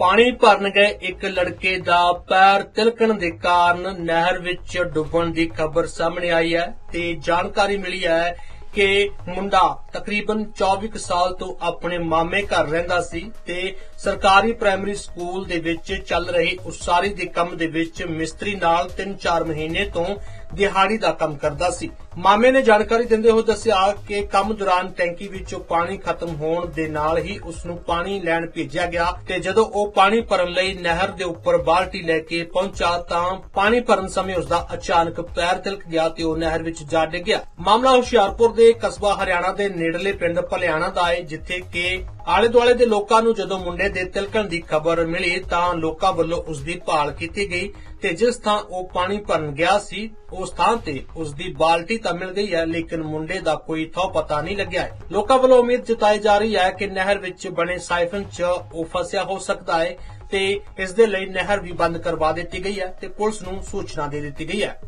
ਪਾਣੀ ਭਰਨ ਗਏ ਇੱਕ ਲੜਕੇ ਦਾ ਪੈਰ ਤਿਲਕਣ ਦੇ ਕਾਰਨ ਨਹਿਰ ਵਿੱਚ ਡੁੱਬਣ ਦੀ ਖਬਰ ਸਾਹਮਣੇ ਆਈ ਹੈ ਤੇ ਜਾਣਕਾਰੀ ਮਿਲੀ ਹੈ ਕਿ ਮੁੰਡਾ ਤਕਰੀਬਨ 24 ਕੁ ਸਾਲ ਤੋਂ ਆਪਣੇ ਮਾਮੇ ਘਰ ਰਹਿੰਦਾ ਸੀ ਤੇ ਸਰਕਾਰੀ ਪ੍ਰਾਇਮਰੀ ਸਕੂਲ ਦੇ ਵਿੱਚ ਚੱਲ ਰਹੀ ਉਸਾਰੀ ਦੇ ਕੰਮ ਦੇ ਵਿੱਚ ਮਿਸਤਰੀ ਨਾਲ 3-4 ਮਹੀਨੇ ਤੋਂ ਦਿਹਾੜੀ ਦਾ ਕੰਮ ਕਰਦਾ ਸੀ। ਮਾਮੇ ਨੇ ਜਾਣਕਾਰੀ ਦਿੰਦੇ ਹੋਏ ਦੱਸਿਆ ਕਿ ਕੰਮ ਦੌਰਾਨ ਟੈਂਕੀ ਵਿੱਚੋਂ ਪਾਣੀ ਖਤਮ ਹੋਣ ਦੇ ਨਾਲ ਹੀ ਉਸ ਨੂੰ ਪਾਣੀ ਲੈਣ ਭੇਜਿਆ ਗਿਆ ਤੇ ਜਦੋਂ ਉਹ ਪਾਣੀ ਭਰਨ ਲਈ ਨਹਿਰ ਦੇ ਉੱਪਰ ਬਾਲਟੀ ਲੈ ਕੇ ਪਹੁੰਚਾ ਤਾਂ ਪਾਣੀ ਭਰਨ ਸਮੇਂ ਉਸ ਦਾ ਅਚਾਨਕ ਪੈਰ ਤਿਲਕ ਗਿਆ ਤੇ ਉਹ ਨਹਿਰ ਵਿੱਚ ਜਾ ਡਿੱਗਿਆ ਮਾਮਲਾ ਹੁਸ਼ਿਆਰਪੁਰ ਦੇ ਕਸਬਾ ਹਰਿਆਣਾ ਦੇ ਨੇੜਲੇ ਪਿੰਡ ਭਲਿਆਣਾ ਦਾ ਹੈ, ਜਿੱਥੇ ਕਿ ਆਲੇ ਦੁਆਲੇ ਦੇ ਲੋਕਾਂ ਨੂੰ ਜਦੋਂ ਮੁੰਡੇ ਦੇ ਤਿਲਕਣ ਦੀ ਖਬਰ ਮਿਲੀ ਤਾਂ ਲੋਕਾਂ ਵੱਲੋਂ ਉਸ ਦੀ ਭਾਲ ਕੀਤੀ ਗਈ ਤੇ ਜਿਸ ਥਾਂ ਉਹ ਪਾਣੀ ਭਰਨ ਗਿਆ ਸੀ, ਉਸ ਥਾਂ ਤੇ ਉਸ ਦੀ ਬਾਲਟੀ ਤਾਂ ਮਿਲ ਗਈ ਹੈ, ਲੇਕਿਨ ਮੁੰਡੇ ਦਾ ਕੋਈ ਥੋ ਪਤਾ ਨਹੀਂ ਲੱਗਿਆ ਹੈ। ਲੋਕਾਂ ਵੱਲੋਂ ਉਮੀਦ ਜਤਾਈ ਜਾ ਰਹੀ ਹੈ ਕਿ ਨਹਿਰ ਵਿੱਚ ਬਣੇ ਸਾਈਫਨ 'ਚ ਉਹ ਫਸਿਆ ਹੋ ਸਕਦਾ ਹੈ ਤੇ ਇਸ ਦੇ ਲਈ ਨਹਿਰ ਵੀ ਬੰਦ ਕਰਵਾ ਦਿੱਤੀ ਗਈ ਹੈ ਤੇ ਪੁਲਿਸ ਨੂੰ ਸੂਚਨਾ ਦੇ ਦਿੱਤੀ ਗਈ ਹੈ।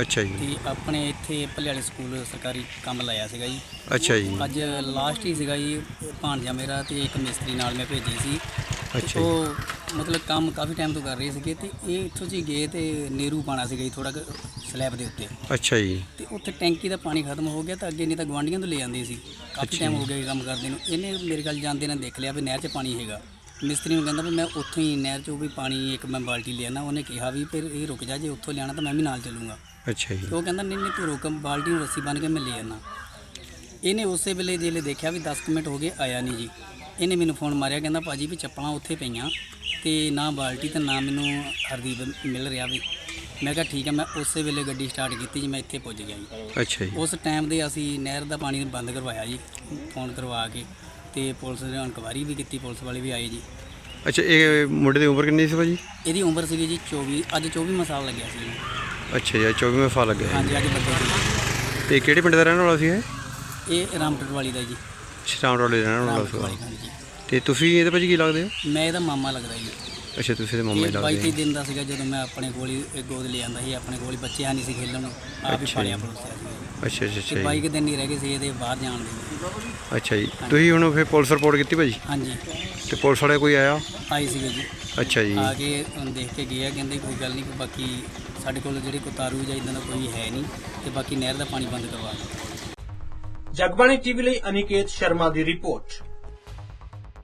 ਅੱਛਾ ਜੀ। ਤੇ ਆਪਣੇ ਇੱਥੇ ਭਲਿਆਲੇ ਸਕੂਲ ਸਰਕਾਰੀ ਕੰਮ ਲਾਇਆ ਸੀਗਾ ਜੀ। ਅੱਛਾ ਜੀ। ਅੱਜ ਲਾਸਟ ਹੀ ਸੀਗਾ ਜੀ ਭਾਣਜਾ ਮੇਰਾ ਤੇ ਇੱਕ ਮਿਸਤਰੀ ਨਾਲ ਮੈਂ ਭੇਜੀ ਸੀ। ਅੱਛਾ। ਉਹ ਮਤਲਬ ਕੰਮ ਕਾਫੀ ਟਾਈਮ ਤੋਂ ਕਰ ਰਹੇ ਸੀਗੇ ਤੇ ਇਹ ਇੱਥੋਂ ਜੀ ਗਏ ਤੇ ਨੇਰੂ ਪਾਣਾ ਸੀਗਾ ਜੀ ਥੋੜਾ ਸਲੈਬ ਦੇ ਉੱਤੇ। ਅੱਛਾ ਜੀ। ਤੇ ਉੱਥੇ ਟੈਂਕੀ ਦਾ ਪਾਣੀ ਖਤਮ ਹੋ ਗਿਆ ਤਾਂ ਅੱਗੇ ਨਹੀਂ ਤਾਂ ਗਵਾਂਢੀਆਂ ਤੋਂ ਲੈ ਜਾਂਦੇ ਸੀ। ਕਾਫੀ ਟਾਈਮ। ਹੋ ਗਿਆ ਇਹ ਕੰਮ ਕਰਦੇ ਨੂੰ। ਇਹਨੇ ਮੇਰੇ ਗੱਲ ਜਾਂਦੇ ਨੇ ਦੇਖ ਲਿਆ ਵੀ ਨਹਿਰ 'ਚ ਪਾਣੀ ਹੈਗਾ। ਮਿਸਤਰੀ ਨੂੰ ਕਹਿੰਦਾ ਵੀ ਮੈਂ ਉੱਥੋਂ ਹੀ ਨਹਿਰ 'ਚੋਂ ਵੀ ਪਾਣੀ ਇੱਕ ਮੈਂ ਬਾਲਟੀ ਲਿਆਣਾ ਉਹਨੇ ਕਿਹਾ ਵੀ ਫਿਰ ਇਹ ਰੁਕ ਜਾ ਜੇ ਉੱਥੋਂ ਲਿਆਣਾ ਤਾਂ ਮੈਂ ਵੀ ਨਾਲ ਚੱਲੂੰਗਾ। ਅੱਛਾ ਜੀ। ਤੇ ਉਹ ਕਹਿੰਦਾ ਨਹੀਂ ਨਹੀਂ ਤੂੰ ਰੁਕ ਬਾਲਟੀ ਨੂੰ ਰੱਸੀ ਬੰਨ ਕੇ ਮੈਂ ਲੈ ਜਾਣਾ ਇਹਨੇ ਉਸੇ ਵੇਲੇ ਜਿਹੜੇ ਦੇਖਿਆ ਵੀ 10 ਕੁ ਮਿੰਟ ਹੋ ਗਏ ਆਇਆ ਨਹੀਂ ਜੀ। ਇਹਨੇ ਮੈਨੂੰ ਫੋਨ ਮਾਰਿਆ ਕਹਿੰਦਾ ਭਾਜੀ ਵੀ ਚੱਪਲਾਂ ਉੱਥੇ ਪਈਆਂ ਤੇ ਨਾ ਬਾਲਟੀ ਤੇ ਨਾ ਮੈਨੂੰ ਹਰਦੀਪ ਮਿਲ ਰਿਹਾ ਵੀ। ਮੈਂ ਕਿਹਾ ਠੀਕ ਹੈ ਮੈਂ ਉਸੇ ਵੇਲੇ ਗੱਡੀ ਸਟਾਰਟ ਕੀਤੀ ਜੀ ਮੈਂ ਇੱਥੇ ਪੁੱਜ ਗਿਆ ਜੀ। ਅੱਛਾ ਜੀ। ਉਸ ਟਾਈਮ ਦੇ ਅਸੀਂ ਨਹਿਰ ਦਾ ਪਾਣੀ ਬੰਦ ਕਰਵਾਇਆ ਜੀ ਫੋਨ ਕਰਵਾ ਕੇ। ਤੇ ਪੁਲਿਸ ਨੇ ਇਨਕੁਆਰੀ ਵੀ ਕੀਤੀ ਪੁਲਿਸ ਵਾਲੇ ਵੀ ਆਏ ਜੀ। ਅੱਛਾ ਇਹ ਮੁੰਡੇ ਦੀ ਉਮਰ ਕਿੰਨੀ ਸੀ ਭਾਜੀ? ਇਹਦੀ ਉਮਰ ਸੀਗੀ ਜੀ 24 ਅੱਜ 24ਵਾਂ ਸਾਲ ਲੱਗਿਆ ਸੀ ਜੀ। ਅੱਛਾ ਜੀ 24ਵਾਂ ਸਾਲ ਲੱਗਿਆ ਹਾਂਜੀ ਜੀ ਅੱਜ ਬੱਚੇ ਸੀ ਤੇ ਕਿਹੜੇ ਪਿੰਡ ਦਾ ਰਹਿਣ ਵਾਲਾ ਸੀ ਇਹ? ਇਹ ਰਾਮਟਰ ਵਾਲੀ ਦਾ ਜੀ। ਸ਼ਰਾਮ ਰੋਲੇ ਦਾ ਰਹਿਣ ਵਾਲਾ ਰਾਮਟਰ ਵਾਲੀ ਸੀ ਹਾਂਜੀ। ਤੇ ਤੁਸੀਂ ਇਹਦੇ ਭਾਜੀ ਕੀ ਲੱਗਦੇ ਹੋ? ਮੈਂ ਇਹਦਾ ਮਾਮਾ ਲੱਗਦਾ ਜੀ। ਅੱਛਾ ਤੁਸੀਂ ਇਹਦੇ ਮੰਮੀ ਇਹ ਲੱਗਦੇ 22 ਹੋ। ਦਿਨ ਦਾ ਸੀਗਾ ਜਦੋਂ ਮੈਂ ਆਪਣੇ ਕੋਲ ਹੀ ਇਹ ਗੋਦ ਲੈ ਆਂਦਾ ਸੀ ਆਪਣੇ ਕੋਲ ਹੀ ਬੱਚੇ ਹੈ ਨਹੀਂ ਸੀ ਖੇਲਣ ਨੂੰ। ਆਪ ਹੀ ਪਾਲਿਆ ਜੀ। ਪਲੋਸਿਆ ਸੀ। ਅੱਛਾ ਅੱਛਾ ਅੱਛਾ 22 ਜੀ। ਕੁ ਦਿਨ ਹੀ ਰਹਿ ਗਏ ਸੀ ਇਹਦੇ ਬਾਹਰ ਜਾਣ ਦੇ ਅੱਛਾ ਜੀ। ਤੁਸੀਂ ਹੁਣ ਫਿਰ ਪੁਲਿਸ ਰਿਪੋਰਟ ਕੀਤੀ ਭਾਜੀ? ਹਾਂਜੀ। ਤੇ ਪੁਲਿਸ ਵਾਲੇ ਕੋਈ ਆਇਆ? ਆਈ ਸੀਗੇ ਜੀ। ਅੱਛਾ ਜੀ। ਆ ਕੇ ਹੁਣ ਦੇਖ ਕੇ ਗਏ ਆ ਕਹਿੰਦੇ ਕੋਈ ਗੱਲ ਨਹੀਂ ਕਿ ਬਾਕੀ ਸਾਡੇ ਕੋਲ ਜਿਹੜੇ ਕੋਈ ਤਾਰੂ ਜਾਂ ਇਦਾਂ ਦਾ ਕੋਈ ਹੈ ਨਹੀਂ ਤੇ ਬਾਕੀ ਨਹਿਰ ਦਾ ਪਾਣੀ ਬੰਦ ਕਰਵਾ ਦਿਓ। ਜਗਬਾਣੀ ਟੀਵੀ ਲਈ ਅਨਿਕੇਤ ਸ਼ਰਮਾ ਦੀ ਰਿਪੋਰਟ।